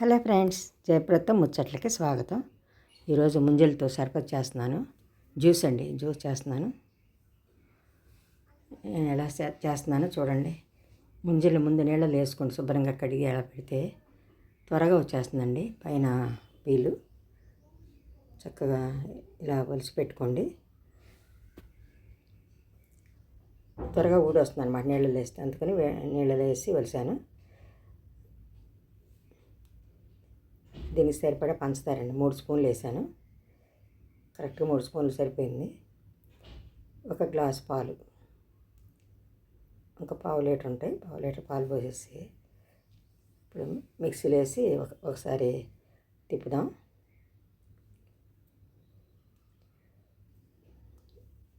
Hello friends జయప్రదం ముచ్చట్లకి స్వాగతం. ఈరోజు ముంజలతో సర్బత్ చేస్తున్నాను. జ్యూస్ అండి జ్యూస్ చేస్తున్నాను. నేను ఎలా చేస్తున్నానో చూడండి. ముంజలు ముందు నీళ్ళలో వేసుకొని శుభ్రంగా కడిగి ఎలా పెడితే త్వరగా వచ్చేస్తుందండి. పైన పీలు. చక్కగా ఇలా ఒలిసి పెట్టుకోండి. త్వరగా ఊడొస్తుంది అనమాట నీళ్ళలో వేస్తే. అందుకని నీళ్ళలో వేసి వలిసాను దీనికి సరిపడా పంచదారండి. మూడు స్పూన్లు వేసాను. కరెక్ట్గా మూడు స్పూన్లు సరిపోయింది. ఒక గ్లాస్ పాలు. ఒక పావు లీటర్ ఉంటాయి. పావు లీటర్ పాలు పోసేసి ఇప్పుడు మిక్సీలో వేసి ఒక ఒకసారి తిప్పుదాం.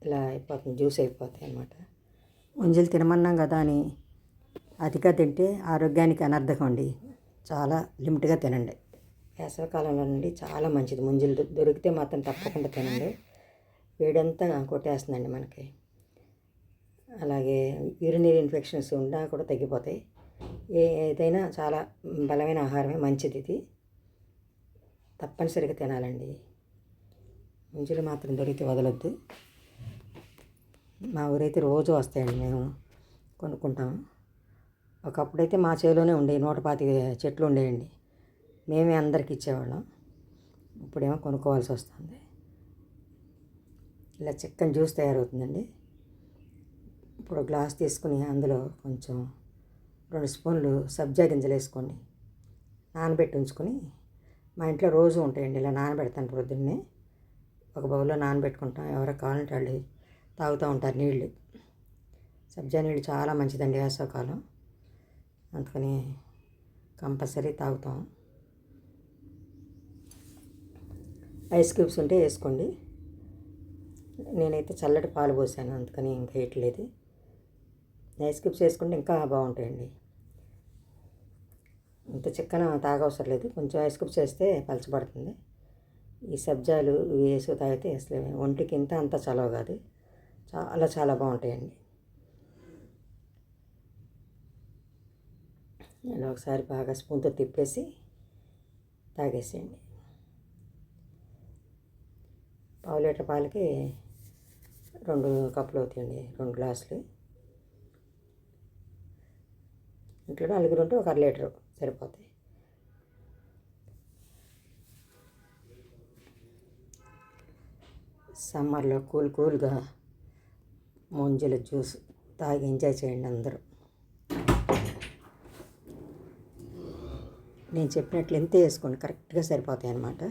ఇలా అయిపోతుంది. జ్యూస్ అయిపోతాయి అన్నమాట. ముంజలు తినమన్నాం కదా అని అతిగా తింటే ఆరోగ్యానికి అనర్థకం అండి. చాలా లిమిట్గా తినండి. వేసవికాలంలో నుండి చాలా మంచిది. ముంజులు దొరికితే మాత్రం తప్పకుండా తినండి. వేడంతా కొట్టేస్తుందండి మనకి. అలాగే యూరినరీ ఇన్ఫెక్షన్స్ ఉన్నా కూడా తగ్గిపోతాయి. ఏ ఏదైనా చాలా బలమైన ఆహారమే మంచిది ఇది. తప్పనిసరిగా తినాలండి. ముంజులు మాత్రం దొరికితే వదలొద్దు. మా ఊరైతే రోజు వస్తాయండి మేము కొనుక్కుంటాము. ఒకప్పుడైతే మా చేలోనే ఉండేవి. నూట పాతిక చెట్లు ఉండేయండి. మేమే అందరికి ఇచ్చేవాళ్ళం. ఇప్పుడేమో కొనుక్కోవాల్సి వస్తుంది. ఇలా చిక్కని జ్యూస్ తయారవుతుందండి. ఇప్పుడు గ్లాస్ తీసుకుని అందులో కొంచెం రెండు స్పూన్లు సబ్జా గింజలు వేసుకోండి. నానబెట్టి ఉంచుకొని మా ఇంట్లో రోజు ఉంటాయండి. ఇలా నానబెడతాను పొద్దున్నే ఒక బౌల్లో నానబెట్టుకుంటాం. ఎవరో కావాలంటే వాళ్ళు తాగుతూ ఉంటారు నీళ్ళు. సబ్జా నీళ్ళు చాలా మంచిదండి వేసవకాలం. అందుకని కంపల్సరీ తాగుతాం. ఐస్ క్యూబ్స్ ఉంటే వేసుకోండి. నేనైతే చల్లటి పాలు పోసాను అందుకని ఇంకా వేయట్లేదు. ఐస్ క్యూబ్స్ వేసుకుంటే ఇంకా బాగుంటాయండి. ఇంత చిక్కన తాగవసరం లేదు. కొంచెం ఐస్ క్యూబ్స్ వేస్తే పలచబడుతుంది. ఈ సబ్జాలు ఇవి వేసి తాగితే అసలు ఒంటికి ఇంత అంత చలవ కాదు. చాలా చాలా బాగుంటాయండి. ఇలా ఒకసారి బాగా స్పూన్తో తిప్పేసి తాగేసేయండి. పావు లీటర్ పాలకి రెండు కప్పులు అవుతాయండి రెండు గ్లాసులు. ఇంట్లో నలుగురు ఉంటే ఒక అర లీటరు సరిపోతాయి. సమ్మర్లో కూల్ కూల్గా ముంజల జ్యూస్ తాగి ఎంజాయ్ చేయండి అందరూ. నేను చెప్పినట్లు ఎంత వేసుకోండి కరెక్ట్గా సరిపోతాయి అన్నమాట.